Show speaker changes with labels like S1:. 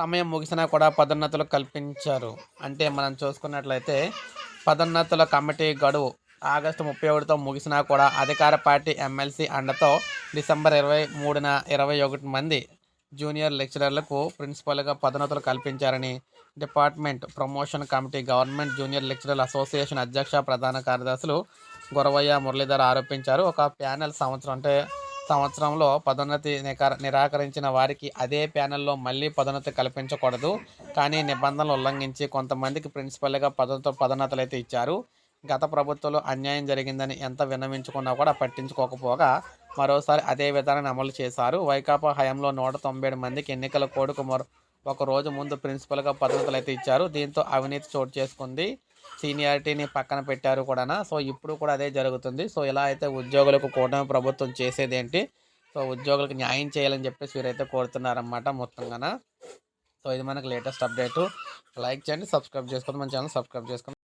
S1: సమయం ముగిసినా కూడా పదోన్నతులు కల్పించారు. అంటే మనం చూసుకున్నట్లయితే పదోన్నతుల కమిటీ గడువు ఆగస్టు ముప్పై ఒకటితో ముగిసినా కూడా అధికార పార్టీ ఎమ్మెల్సీ అండతో డిసెంబర్ ఇరవై మూడున ఇరవై ఒకటి మంది జూనియర్ లెక్చరర్లకు ప్రిన్సిపల్గా పదోన్నతులు కల్పించారని department promotion committee government junior lecturer association అధ్యక్ష ప్రధాన కార్యదర్శులు గొరవయ్య మురళీధర్ ఆరోపించారు. ఒక ప్యానెల్ సంవత్సరం అంటే సంవత్సరంలో పదోన్నతి నిరాకరించిన వారికి అదే ప్యానెల్లో మళ్ళీ పదోన్నతి కల్పించకూడదు. కానీ నిబంధనలు ఉల్లంఘించి కొంతమందికి ప్రిన్సిపల్గా పదోన్నత పదోన్నతలు అయితే ఇచ్చారు. గత ప్రభుత్వంలో అన్యాయం జరిగిందని ఎంత విన్నవించుకున్నా కూడా పట్టించుకోకపోగా మరోసారి అదే విధానాన్ని అమలు చేశారు. వైకాపా హయాంలో నూట తొంభై ఏడు మందికి ఎన్నికల కోడుకు మరో ఒక రోజు ముందు ప్రిన్సిపల్గా పదోన్నతులు అయితే ఇచ్చారు. దీంతో అవినీతి చోటు చేసుకుంది. సీనియారిటీని పక్కన పెట్టారు కూడా సో ఇప్పుడు కూడా అదే జరుగుతుంది. సో ఇలా అయితే ఉద్యోగులకు కూటమి ప్రభుత్వం చేసేది ఏంటి సో ఉద్యోగులకు న్యాయం చేయాలని చెప్పేసి వీరైతే కోరుతున్నారన్నమాట మొత్తంగాన. సో ఇది మనకు లేటెస్ట్ అప్డేట్. లైక్ చేయండి సబ్స్క్రైబ్ చేసుకోండి మన ఛానల్ సబ్స్క్రైబ్ చేసుకోండి.